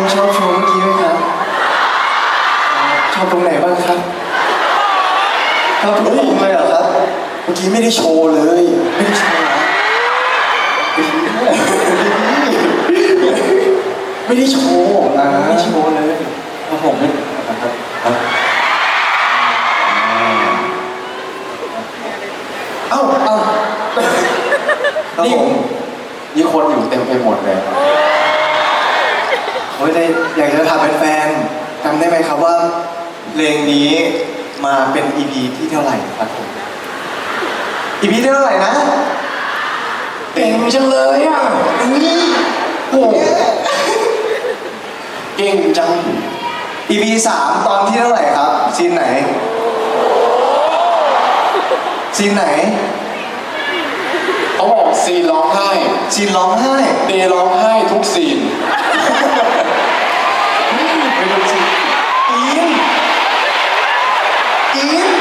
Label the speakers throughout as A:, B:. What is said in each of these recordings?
A: นชอบโชว์เมื่อกี้ไหมครับ ชอบตรงไหนบ้างครับครับทุกตรเลยเหรอครับ เมื่อกี้ไม่ได้โชว์เลย ไม่ได้โชว์นะไม่ได้โชว์นะไม่ได้โชว์เลยครับผมไม่ครับเอ้าเอ้า
B: นี่นี่คนอยู่เต็มไปหมดเลย
A: โอ้ยได้อยากจะถามแฟนๆจำได้ไหมครับว่าเพลงนี้มาเป็น EP ที่เท่าไหร่ครับผม EP ที่เท่าไหร่นะ
B: เก่งจังเลยอะ
A: นี่
B: โอ้โหเก่งจัง
A: EP สามตอนที่เท่าไหร่ครับซีนไหนซีนไหน
B: เขาบอกซีนร้องไห้
A: ซีนร้องไห้
B: เดย์ร้องไห้ทุกซีน
A: ไม่รู้สิอินอิน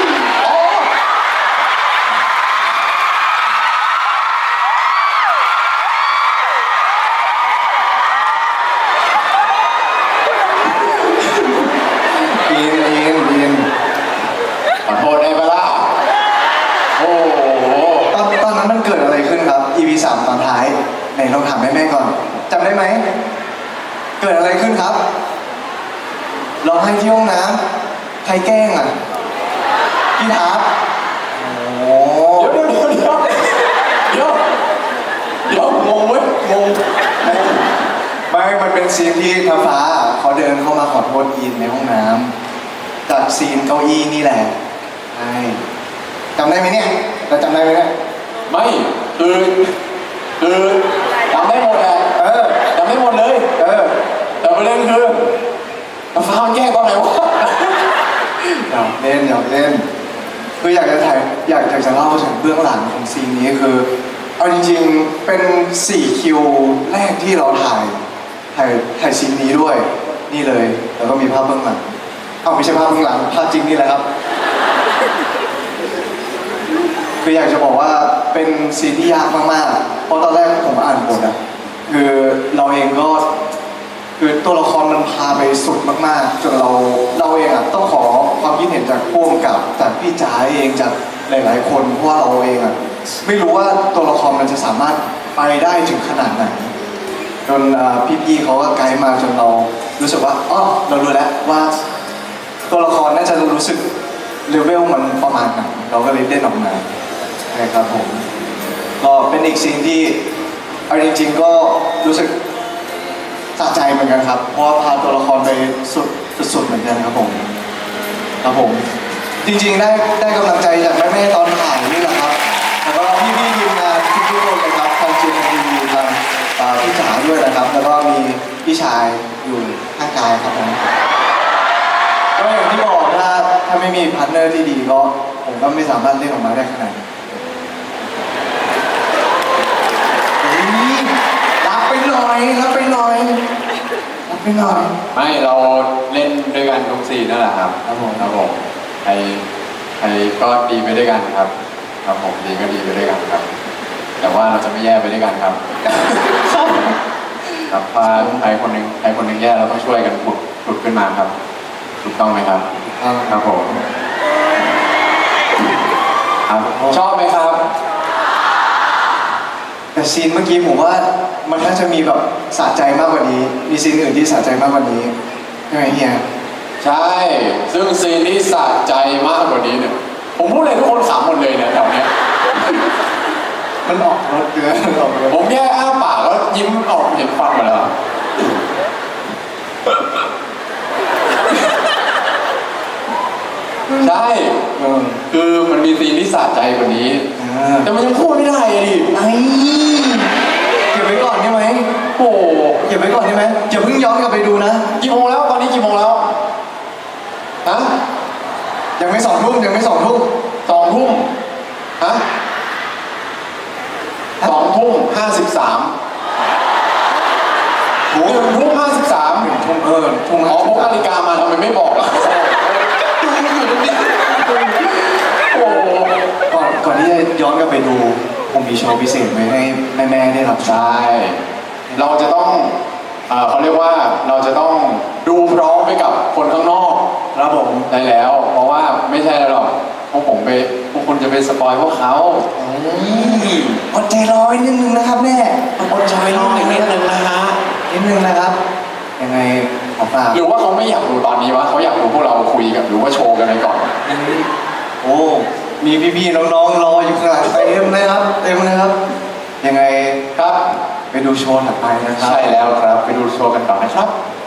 A: ามแม่แม่ๆก่อนจำได้ไหม เกิดอะไรขึ้นครับร้องไห้ที่ห้องน้ำใครแกล้งอะพี่ทับโอ้
B: เดี๋ยวเดี๋ยวเดี๋ยวเดี๋ยวเดี๋ยวงงเว้ยงง
A: ไม่มันเป็นซีนที่ท้าฟ้าเขาเดินเข้ามาขอโทษอินในห้องน้ำจากซีนเก้าอี้นี่แหละใช่จำได้ไหมเนี่ยเราจำได้ไหมเนี่ย
B: ไม่คือคือจำได้หมดแหละ
A: เออ
B: จำได้หมดเลย
A: เออ
B: แต่ประเด็นคือมาฟ้ามันแก้ตอนไหนวะ
A: หยอกเล่นหยอกเล่นคืออยากจะถ่ายอยากจะเล่าถึงเบื้องหลังของซีนนี้คือเอาจริงๆเป็น4คิวแรกที่เราถ่ายถ่ายถ่ายซีนนี้ด้วย นี่เลย แล้วก็มีภาพเบื้องหลังเอาไม่ใช่ภาพเบื้องหลังภาพจริงนี่แหละครับ คืออยากจะบอกว่าเป็นซีนที่ยากมากๆ เพราะตอนแรกผมอ่านบทอะคือเราเองก็คือตัวละครมันพาไปสุดมากๆจนเราเราเองอะต้องขอความคิดเห็นจากพ่วงกับจากพี่จ๋าเองจากหลาย ๆ คนเพราะว่าเราเองอะไม่รู้ว่าตัวละครมันจะสามารถไปได้ถึงขนาดไหนจนอ่าพี่ๆเขาก็ไกด์มาจนเรารู้สึกว่าอ๋อเรารู้แล้วว่า ตัวละครน่าจะรู้สึกเลเวลมันประมาณไหนเราก็เลยเล่นออกมา ใช่ครับผมก็เป็นอีกสิ่งที่เอาจริงๆก็รู้สึกสะใจเหมือนกันครับ เพราะว่าพาตัวละครไปสุดสุดๆเหมือนกันครับผมครับผม จริงๆได้ได้กำลังใจจากแม่ๆตอนถ่ายนี่แหละครับแล้วก็พี่ๆทีมงานทุกๆคนเลยครับทางจีนทีวีทางพี่จ๋าด้วยนะครับ แล้วก็มีพี่ชายอยู่ข้างกายครับผมก็อย่างที่บอกถ้าถ้าไม่มีพาร์ทเนอร์ที่ดีก็ผมก็ไม่สามารถเล่นออกมาได้ขนาดนี้เฮ้ยรับไปหน่อย รับไปหน่อยรับไปหน่อย
B: ไม่เราเล่นด้วยกันทุกซีนนั่นแหละครับ
A: ครับผม
B: ครับผมใครใครก็ดีไปด้วยกันครับครับผมดีก็ดีไปด้วยกันครับ แต่ว่าเราจะไม่แย่ไปด้วยกันครับครับถ้าใครคนหนึงใครคนหนึงแย่เราต้องช่วยกันขุดขุดขึ้นมาครับถูกต้องไหมครับครับผมครับชอบไหมครับ
A: แต่ซีนเมื่อกี้ผมว่ามันน่าจะมีแบบสะใจมากกว่านี้ มีซีนอื่นที่สะใจมากกว่านี้ใช่ไหมเฮีย
B: ใช่ ซึ่งซีนที่สะใจมากกว่านี้เนี่ย ผมพูดเลยทุกคนขำหมดเลยเนี่ยแถวเนี้ย
A: มันออกรถเยอะมันออกรถ
B: ผมแค่อ้าปากแล้วยิ้มออกเห็นฟันหมดแล้ว ใช่
A: เออ
B: คือมันมีซีนที่สะใจกว่านี้
A: อ่า
B: แต่มันยังพูดไม่ได้อะดิ
A: ไอ้เก็บไว้ก่อนได้ไหม
B: โอ้โห
A: เก็บไว้ก่อนได้ไหมอย่าเพิ่งย้อนกลับไปดูนะ
B: กี่โมงแล้วตอนนี้กี่โมงแล้วฮะ
A: ยังไม่สองทุ่มยังไม่สองทุ่ม
B: สองทุ่มฮะสองทุ่มห้าสิบสาม
A: โห
B: หนึ่งทุ่มห้าสิบสาม
A: ทุ่มเออทุ่ม
B: อ๋อพกนาฬิกามาทำไมไม่บอกล่ะดูอยู่ตรงนี้โอ้โห
A: ก่อนก่อนที่จะย้อนกลับไปดูผ มมีโชว์พิเศษไว้ให้แม่ๆได้รับชม
B: ใช่เราจะต้องเอ่อเขาเรียกว่าเราจะต้องดูพร้อมไปกับคนข้างนอก
A: ครับผม
B: ได้แล้ว เพราะว่าไม่ใช่อะไรหรอกพวกผมไปพวกคุณจะไปสปอยพวกเขา
A: อดใจรอไว้นิดนึงนะครับแม่
C: อดใจรออีกนิดนึงนะฮะ
A: นิดนึงนะครับ ยังไงขอฝาก
B: หรือว่าเขาไม่อยากดูตอนนี้วะเขาอยากดูพวกเราคุยกันหรือว่าโชว์กันไปก่อน
A: โอ้ มีพี่ๆน้องๆรออยู่ข้างหลังเต็มเลยครับเต็มเลยครับ ยังไง
B: ครับ
A: ไปดูโชว์ถัดไปนะครับ
B: ใช่แล้วครับ ไปดูโชว์กันก่อนนะครับ
A: ค